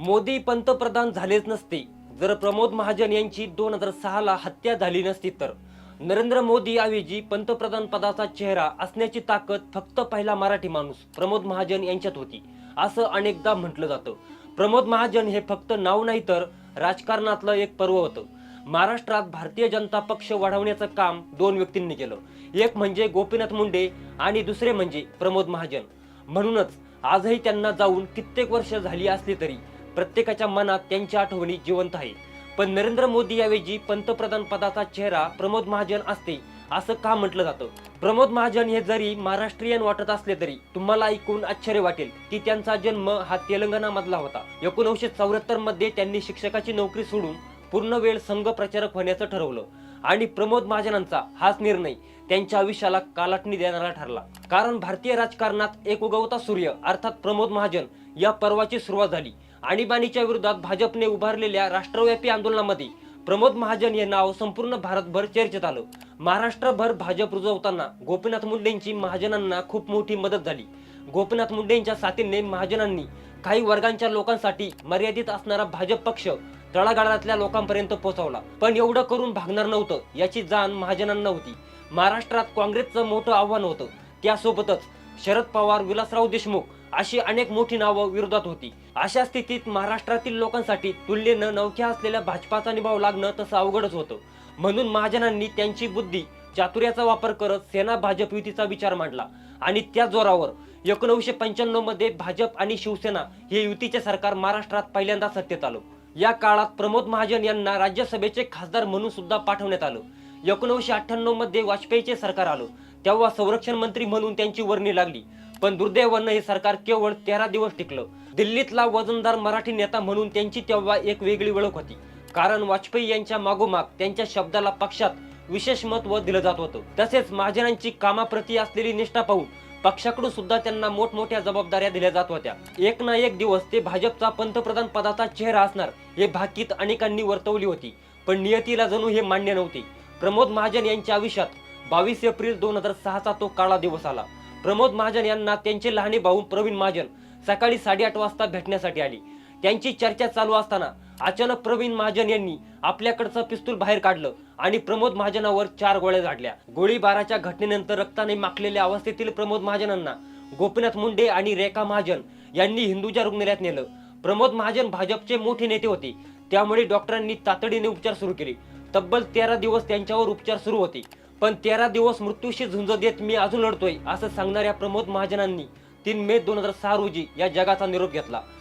मोदी पंतप्रधान झालेच नसते. जर प्रमोद महाजन यांची दोन हजार सहाला हत्या झाली नसती तर. नरेंद्र मोदी ऐवजी पंतप्रधान पदाचा चेहरा असण्याची ताकद फक्त पहिला मराठी माणूस प्रमोद महाजन यांच्यात होती असं अनेकदा म्हटलं जातं. प्रमोद महाजन हे फक्त नाव नाही तर राजकारणातलं एक पर्व होतं. महाराष्ट्रात भारतीय जनता पक्ष वाढवण्याचं काम दोन व्यक्तींनी केलं. एक म्हणजे गोपीनाथ मुंडे आणि दुसरे म्हणजे प्रमोद महाजन. म्हणूनच आजही त्यांना जाऊन कित्येक वर्ष झाली असली तरी प्रत्येकाच्या मनात त्यांच्या आठवणी जिवंत आहे पण नरेंद्र मोदी याऐवजी पंतप्रधान पदाचा चेहरा प्रमोद महाजन असते असं का म्हटलं जातं? प्रमोद महाजन हे जरी महाराष्ट्रीयन वाटत असले तरी तुम्हाला ऐकून आश्चर्य वाटेल की त्यांचा जन्म हा तेलंगणा मधला होता. एकोणीसशे चौऱ्याहत्तरमध्ये त्यांनी शिक्षकाची नोकरी सोडून पूर्ण वेळ संघ प्रचारक होण्याचं ठरवलं. आणि प्रमोद महाजनांचा हाच निर्णय त्यांच्या आयुष्याला कालाटणी देणारा ठरला. कारण भारतीय राजकारणात एक उगवता सूर्य अर्थात प्रमोद महाजन या पर्वाची सुरुवात झाली. आणीबाणीच्या विरोधात भाजपने उभारलेल्या राष्ट्रव्यापी आंदोलनामध्ये प्रमोद महाजन हे नाव संपूर्ण भारतभर चर्चेत आलं. महाराष्ट्रभर भाजप रुजवताना गोपीनाथ मुंडेंची महाजनांना खूप मोठी मदत झाली. गोपीनाथ मुंडेंच्या साथीने महाजनांनी काही वर्गांच्या लोकांसाठी मर्यादित असणारा भाजप पक्ष तळागाळातल्या लोकांपर्यंत पोहोचवला. पण एवढं करून भागणार नव्हतं याची जाण महाजनांना होती. महाराष्ट्रात काँग्रेसचं मोठं आव्हान होतं. त्यासोबतच शरद पवार विलासराव देशमुख अशी अनेक मोठी नावं विरोधात होती. अशा स्थितीत महाराष्ट्रातील लोकांसाठी तुलनेनं नवख्या असलेल्या भाजपाचा निभाव लागणं तसं अवघडच होतं. म्हणून महाजनांनी त्यांची बुद्धी चातुर्याचा वापर करत सेना भाजप युतीचा विचार मांडला. आणि त्या जोरावर एकोणीसशे पंच्याण्णवमध्ये भाजप आणि शिवसेना हे युतीचे सरकार महाराष्ट्रात पहिल्यांदा सत्तेत आलं. या काळात प्रमोद महाजन यांना राज्यसभेचे खासदार म्हणून सुद्धा पाठवण्यात आलं. एकोणीसशे अठ्ठ्याण्णवमध्ये वाजपेयीचे सरकार आलं. तेव्हा संरक्षण मंत्री म्हणून त्यांची वर्णी लागली. पण दुर्दैवानं हे सरकार केवळ तेरा दिवस टिकलं. दिल्लीतला वजनदार मराठी नेता म्हणून त्यांची तेव्हा एक वेगळी ओळख होती. कारण वाजपेयी यांच्या मागोमाग त्यांच्या शब्दाला पक्षात विशेष महत्त्व दिलं जात होतं. तसेच महाजनांची कामाप्रती असलेली निष्ठा पाहून पक्षाकडून सुद्धा त्यांना मोठमोठ्या जबाबदाऱ्या दिल्या जात होत्या. एक ना एक दिवस ते भाजपचा पंतप्रधान पदाचा चेहरा असणार हे भाकीत अनेकांनी वर्तवली होती. पण नियतीला जणू हे मान्य नव्हते. प्रमोद महाजन यांच्या आयुष्यात बावीस एप्रिल दोन हजार सहाचा तो काळा दिवस आला. प्रमोद महाजन यांना त्यांचे लहाने भाऊ प्रवीण महाजन सकाळी साडेआठ वाजता भेटण्यासाठी आली. त्यांची चर्चा चालू असताना अचानक प्रवीण महाजन यांनी आपल्याकडचं पिस्तूल बाहेर काढलं आणि प्रमोद महाजनावर चार गोळ्या झाडल्या. गोळीबाराच्या घटनेनंतर रक्ताने माखलेल्या अवस्थेतील प्रमोद महाजनांना गोपीनाथ मुंडे आणि रेखा महाजन यांनी हिंदूच्या रुग्णालयात नेलं. प्रमोद महाजन भाजपचे मोठे नेते होते. त्यामुळे डॉक्टरांनी तातडीने उपचार सुरू केले. तब्बल तेरा दिवस त्यांच्यावर उपचार सुरू होते. पण तेरा दिवस मृत्यूशी झुंज देत मी अजून लढतोय असं सांगणाऱ्या प्रमोद महाजनांनी तीन मे दोन हजार सहा रोजी या जगाचा निरोप घेतला.